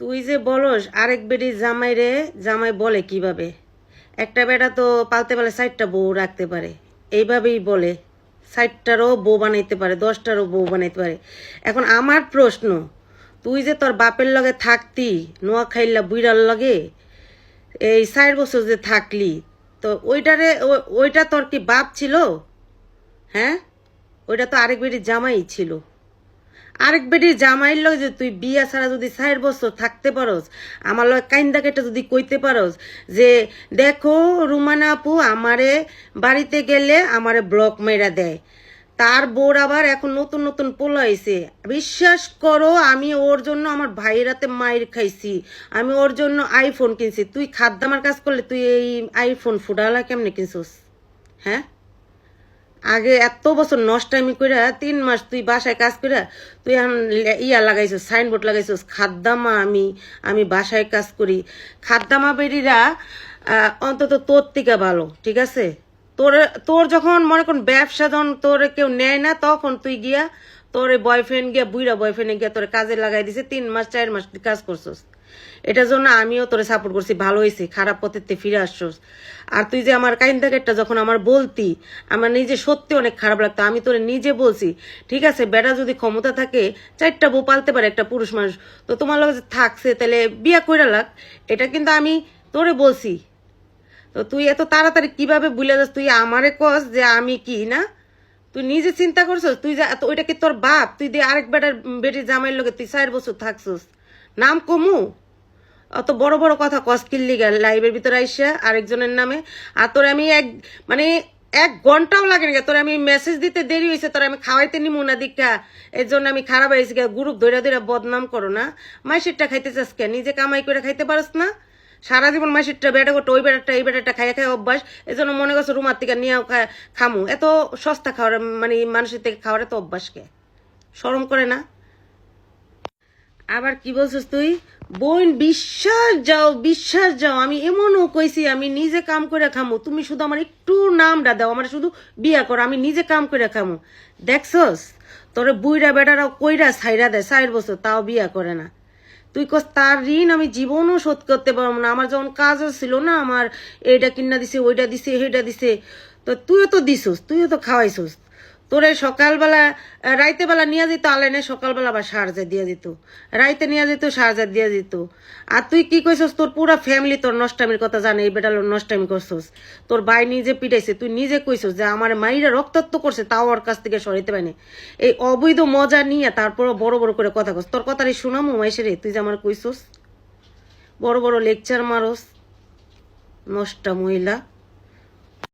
তুই যে বলস, আরেক বেটি জামাই রে, জামাই বলে কীভাবে? একটা বেটা তো পালতে পারে ষাটটা বউ রাখতে পারে। এইভাবেই বলে। ষাটটারও বউ বানাইতে পারে, দশটারও বউ বানাইতে পারে। এখন আমার প্রশ্ন, তুই যে তোর বাপের লগে থাকতি নোয়া খাইল্লা বুইরার লগে, এই ষাট বছর যে থাকলি, তো ওইটারে, ওইটা তোর কি বাপ ছিল? হ্যাঁ? ওইটা তো আরেক বেটির জামাই ছিল। আরেক বেটির জামাইর লগে যে তুই বিয়া ছাড়া যদি ষাট বছর থাকতে পারস, আমার লগে কাইন্দা কেটে যদি কইতে পারস যে, দেখো রুমানা আপু, আমারে বাড়িতে গেলে আমারে ব্লক মেরা দেয়। তার বোর আবার এখন নতুন নতুন পোলা হয়েছে বিশ্বাস করো, আমি ওর জন্য আমার ভাইয়ের হাতে মায়ের খাইছি। আমি ওর জন্য আইফোন কিনছি। তুই খাদ্যামার কাজ করলে তুই এই আইফোন ফুটালা কেমনে কিনছিস? হ্যাঁ? আগে এত বছর নষ্টামি করে তিন মাস তুই বাসায় কাজ করে তুই এখন ইয়া লাগাইছিস সাইনবোর্ড লাগাইছিস, খাদ্দামা আমি আমি বাসায় কাজ করি। খাদ্দামা বেরিরা অন্তত তোর থেকে ভালো, ঠিক আছে? তোর তোর যখন মনে কর ব্যবসা যখন তোর কেউ নেয় না, তখন তুই গিয়া তোর বয়ফ্রেন্ড গিয়া বুইরা বয়ফ্রেন্ডে গিয়া তোর কাজে লাগাই দিছে, তিন মাস, চার মাস কাজ করছস। এটার জন্য আমিও তোরে সাপোর্ট করছি, ভালো হয়েছে খারাপ পথেতে ফিরে আসছস। আর তুই যে আমার কাইন একটা যখন আমার বলতি, আমার নিজে সত্যি অনেক খারাপ লাগতো। আমি তোরে নিজে বলছি, ঠিক আছে, বেটা যদি ক্ষমতা থাকে, চারটা বউ পালতে পারে একটা পুরুষ মানুষ। তো তোমার যে থাকছে, তাহলে বিয়া কইরা লাগ। এটা কিন্তু আমি তোরে বলছি। তো তুই এত তাড়াতাড়ি কীভাবে বুলে যাস? তুই আমারে কস যে আমি কি, না? তুই নিজে চিন্তা করছস? তুই ওইটা কি তোর বাপ? তুই দিয়ে আরেক বেটার বেটির জামাইয়ের লগে তুই চার বছর থাকছস। নাম কমু? অত বড় বড় কথা কস কিল্লি গেল লাইভের ভিতরে আইসা আরেকজনের নামে। আর তোর আমি এক মানে এক ঘন্টাও লাগে না তোর আমি মেসেজ দিতে দেরি হয়েছে তোর আমি খাওয়াইতে নিমু না দীক্ষা। এর জন্য আমি খারাপ হয়েছি গ্রুপ ধরে ধরে বদনাম করো না। মাইসিরটা খাইতে চাস কে? নিজে কামাই করে খাইতে পারস না? সারা জীবন মাসিরটা বেটা করতো, ওই বেটাটা এই বেটাটা খাইয়া খাই অভ্যাস। এই জন্য মনে করছে রুমার থেকে নিয়ে খামু। এত সস্তা খাওয়ার মানে মানুষের থেকে খাওয়ার এত অভ্যাসকে। সরম করে না। আবার কি বলছিস তুই? বোন, বিশ্বাস যাও বিশ্বাস যাও। আমি এমনও কইছি, আমি নিজে কাম করে খামু। তুমি শুধু আমার একটু নামটা দাও, আমার শুধু বিয়া করো, আমি নিজে কাম করে খামু। দেখছস? তোরে বুইরা বেটারাও কইরা সাইরা দেয় ষাট বছর, তাও বিয়া করে না। তুই কস, তার ঋণ আমি জীবনও শোধ করতে পারব না। আমার যখন কাজও ছিল না, আমার এটা কিনা দিছে, ওইটা দিছে হেটা দিছে। তো তুইও তো দিছস, তুইও তো খাওয়াইছস। তোরে সকালবেলা আহ, রাইতে বেলা নিয়ে যেত আলেনে সকালবেলা আবার সারজা দিয়ে দিত। রাইতে নিয়ে যেত সারজা দিয়ে দিত। আর তুই কি কইছস তোর পুরা ফ্যামিলি তোর নষ্টামির কথা জানে এই বেটাল নষ্টামি করছস। তোর ভাই নিজে পিটাইছে তুই নিজে কইছস যে আমার মাইরা রক্তাক্ত করছে তাও ওর কাছ থেকে সরাইতে পারেনি। এই অবৈধ মজা নিয়ে তারপর বড় বড় করে কথা কস তোর কথাটাই শোনামু মাইসে রে তুই যে আমার কইছস। বড় বড় লেকচার মারস। নষ্টা মহিলা।